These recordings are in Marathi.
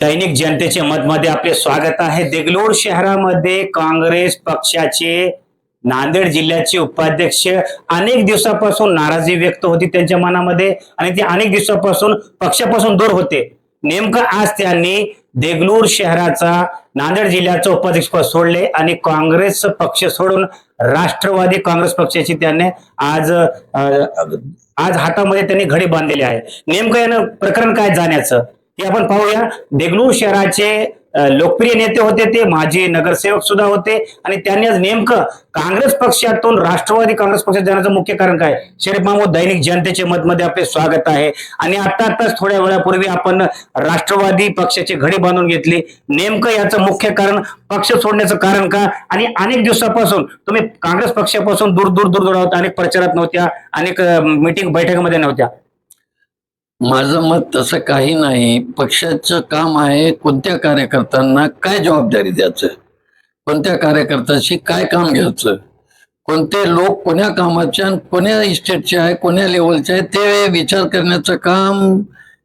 दैनिक जनतेचे मतमध्ये आपले स्वागत आहे. देगलूर शहरामध्ये काँग्रेस पक्षाचे नांदेड जिल्ह्याचे उपाध्यक्ष अनेक दिवसापासून नाराजी व्यक्त होती त्यांच्या मनामध्ये आणि ते अनेक दिवसापासून पक्षापासून दूर होते. नेमकं आज त्यांनी देगलूर शहराचा नांदेड जिल्ह्याचं उपाध्यक्ष पद सोडले आणि काँग्रेस पक्ष सोडून राष्ट्रवादी काँग्रेस पक्षाची त्यांनी आज आज हातामध्ये त्यांनी घडी बांधलेली आहे. नेमकं यानं प्रकरण काय जाण्याचं? हे आपण पाहूया. देगलूर शहराचे लोकप्रिय नेते होते ते माजी नगरसेवक सुद्धा होते. आणि त्यांनी आज नेमकं काँग्रेस पक्षातून राष्ट्रवादी काँग्रेस पक्षात जाण्याचं मुख्य कारण काय? शरीफ मामूद दैनिक जनतेचे मतमध्ये आपले स्वागत आहे. आणि आता आताच थोड्या वेळापूर्वी आपण राष्ट्रवादी पक्षाचे घडी बांधून घेतली. नेमकं याचं मुख्य कारण पक्ष सोडण्याचं कारण का? आणि अनेक दिवसापासून तुम्ही काँग्रेस पक्षापासून दूर दूर दूर दूर आहोत. अनेक प्रचारात नव्हत्या. अनेक मिटिंग बैठकामध्ये नव्हत्या. माझं मत तसं काही नाही. पक्षाचं काम आहे कोणत्या कार्यकर्त्यांना काय जबाबदारी द्यायचं? कोणत्या कार्यकर्त्याशी काय काम घ्यायचं? कोणते लोक कोण्या कामाचे आणि कोण्या इस्टेटचे आहे कोण्या लेवलचे आहे ते विचार करण्याचं काम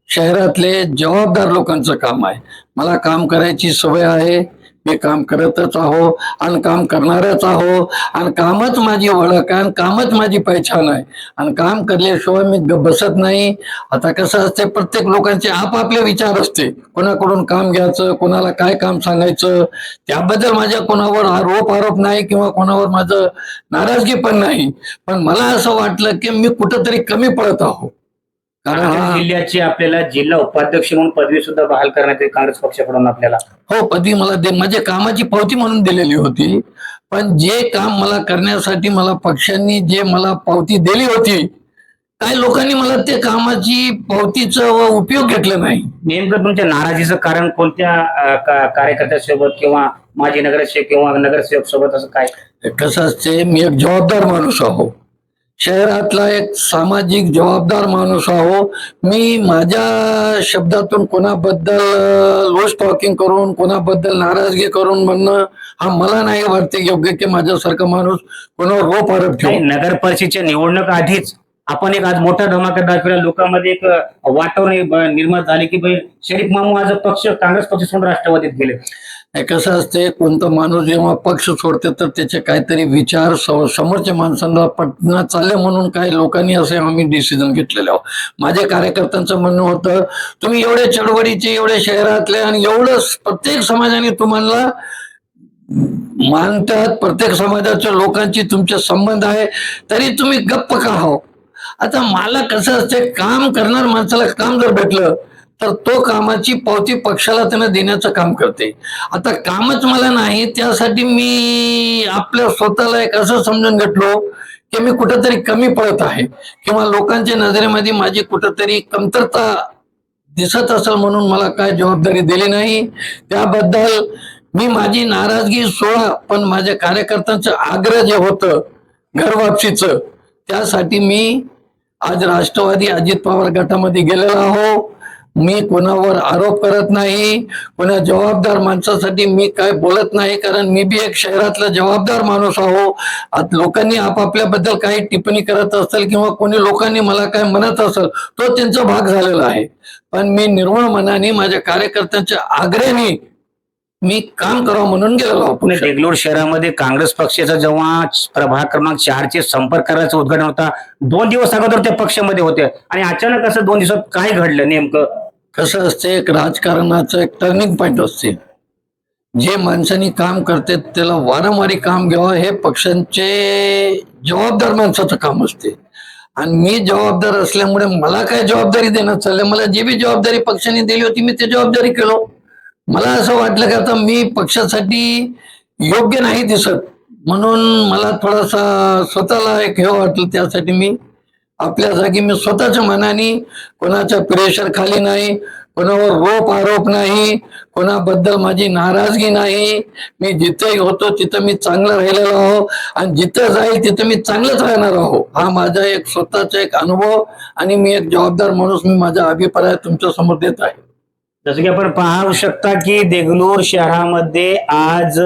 शहरातले जबाबदार लोकांचं काम आहे. मला काम करायची सवय आहे. मी काम करतच आहो आणि काम करणारच आहो. आणि कामच माझी ओळख आहे आणि कामच माझी पहिचान आहे. आणि काम करल्याशिवाय मी बसत नाही. आता कसं असते प्रत्येक लोकांचे आपापले विचार असते. कोणाकडून काम घ्यायचं कोणाला काय काम सांगायचं त्याबद्दल माझ्या कोणावर आरोप आरोप नाही किंवा कोणावर माझं नाराजगी पण नाही. पण मला असं वाटलं की मी कुठंतरी कमी पडत आहो. नांदेड हा. जिल्ह्याची आपल्याला जिल्हा उपाध्यक्ष म्हणून पदवी सुद्धा बहाल करण्यात येईल काँग्रेस पक्षाकडून आपल्याला. हो पदवी मला दे माझ्या कामाची पावती म्हणून दिलेली होती. पण जे काम मला करण्यासाठी मला पक्षांनी जे मला पावती दिली होती काही लोकांनी मला ते कामाची पावतीचा उपयोग घेतला नाही. नेमकं तुमच्या नाराजीचं कारण कोणत्या कार्यकर्त्यासोबत किंवा माजी नगरसेवक किंवा नगरसेवक सोबत असं काय? कसं असते मी एक जबाबदार माणूस आहो. शहरातला एक सामाजिक जबाबदार माणूस आहो. मी माझ्या शब्दातून कोणाबद्दल लो टॉकिंग करून कोणाबद्दल नाराजगी करून म्हणणं हा मला नाही वाटते योग्य की माझ्यासारखा माणूस कोणावर रोप आरोप ठेवून नगर परिषदेच्या निवडणूक आधीच आपण एक आज मोठा धमाका दाखवला. लोकांमध्ये एक वातावरण निर्माण झाले की भाई शरीफ मामू आज पक्ष काँग्रेस पक्ष सोडून राष्ट्रवादीत गेले. कसं असते कोणता माणूस जेव्हा पक्ष सोडते तर त्याचे काहीतरी विचार समोरच्या माणसांना पटना चालले म्हणून काही लोकांनी असे आम्ही डिसिजन घेतलेले आहोत. माझ्या कार्यकर्त्यांचं म्हणणं होतं तुम्ही एवढे चळवळीचे एवढे शहरातले आणि एवढं प्रत्येक समाजाने तुम्हाला मानतात. प्रत्येक समाजाच्या लोकांची तुमचे संबंध आहे. तरी तुम्ही गप्प का हो? आता मला कसं असते काम करणार माणसाला काम जर भेटलं तर तो कामाची पावती पक्षाला त्यांना देण्याचं काम करते. आता कामच मला नाही त्यासाठी मी आपल्या स्वतःला एक असं समजून घेतलो की मी कुठंतरी कमी पडत आहे. किंवा लोकांच्या नजरेमध्ये माझी कुठंतरी कमतरता दिसत असेल म्हणून मला काय जबाबदारी दिली नाही. त्याबद्दल मी माझी नाराजगी सोळा पण माझ्या कार्यकर्त्यांचं आग्रह जे होतं घरवापसीचं त्यासाठी मी आज राष्ट्रवादी अजित पवार गटामध्ये गेलेला आहो मी कोणावर आरोप करत नाही. कोणा जबाबदार माणसासाठी मी काय बोलत नाही कारण मी बी एक शहरातला जबाबदार माणूस आहो. आता लोकांनी आपापल्याबद्दल काही टिप्पणी करत असेल किंवा कोणी लोकांनी मला काय म्हणत असेल तो त्यांचा भाग झालेला आहे. पण मी निर्मळ मनाने माझ्या कार्यकर्त्यांच्या आग्रहाने मी काम करावं म्हणून गेलेलो पुणे. देगलूर शहरामध्ये काँग्रेस पक्षाचा जेव्हा प्रभाग क्रमांक चारचे संपर्क करायचं उद्घाटन होता दोन दिवस अगोदर ते पक्षामध्ये होते. आणि अचानक असं दोन दिवसात काय घडलं नेमकं? कसं असते एक राजकारणाचं एक टर्निंग पॉइंट असते. जे माणसांनी काम करते त्याला वारंवारी काम घ्यावं हे पक्षांचे जबाबदार माणसाचं काम असते. आणि मी जबाबदार असल्यामुळे मला काय जबाबदारी देण्यात चाललं मला जी बी जबाबदारी पक्षाने दिली होती मी ती जबाबदारी केलो. मला असं वाटलं की आता मी पक्षासाठी योग्य नाही दिसत. म्हणून मला थोडासा स्वतःला एक हे वाटलं त्यासाठी मी आपल्या जागी मी स्वतःच्या मनाने कोणाच्या प्रेशर खाली नाही कोणावर रोप आरोप नाही कोणाबद्दल माझी नाराजगी नाही. मी जिथे होतो तिथं मी चांगला राहिलेलो आहो आणि जिथं जाईल तिथं मी चांगलंच राहणार आहो. हा माझा एक स्वतःचा एक अनुभव आणि मी एक जबाबदार माणूस मी माझा अभिप्राय तुमच्यासमोर देत आहे. जसं की आपण पाहू शकता की देगलूर शहरामध्ये आज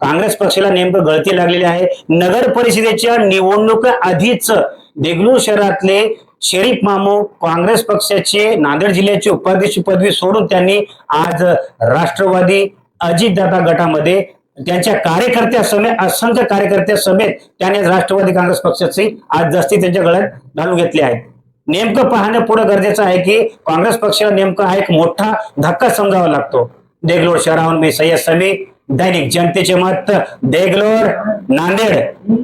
काँग्रेस पक्षाला नेमकं गळती लागलेली आहे. नगर परिषदेच्या निवडणुका आधीच देगलूर शहरातले शरीफ मामू काँग्रेस पक्षाचे नांदेड जिल्ह्याचे उपाध्यक्ष पदवी सोडून त्यांनी आज राष्ट्रवादी अजितदादा गटामध्ये त्यांच्या कार्यकर्त्या समेत असंख्य कार्यकर्त्या समेत त्याने राष्ट्रवादी काँग्रेस पक्षाची आज जास्ती त्यांच्या गळ्यात घालून घेतली आहे नेमकं पाहणं पुढं गरजेचं आहे की काँग्रेस पक्षाला नेमका हा एक मोठा धक्का समजावा लागतो. देगलोर शहराहून मी सय्यद समी दैनिक जनतेचे मत देगलोर नांदेड.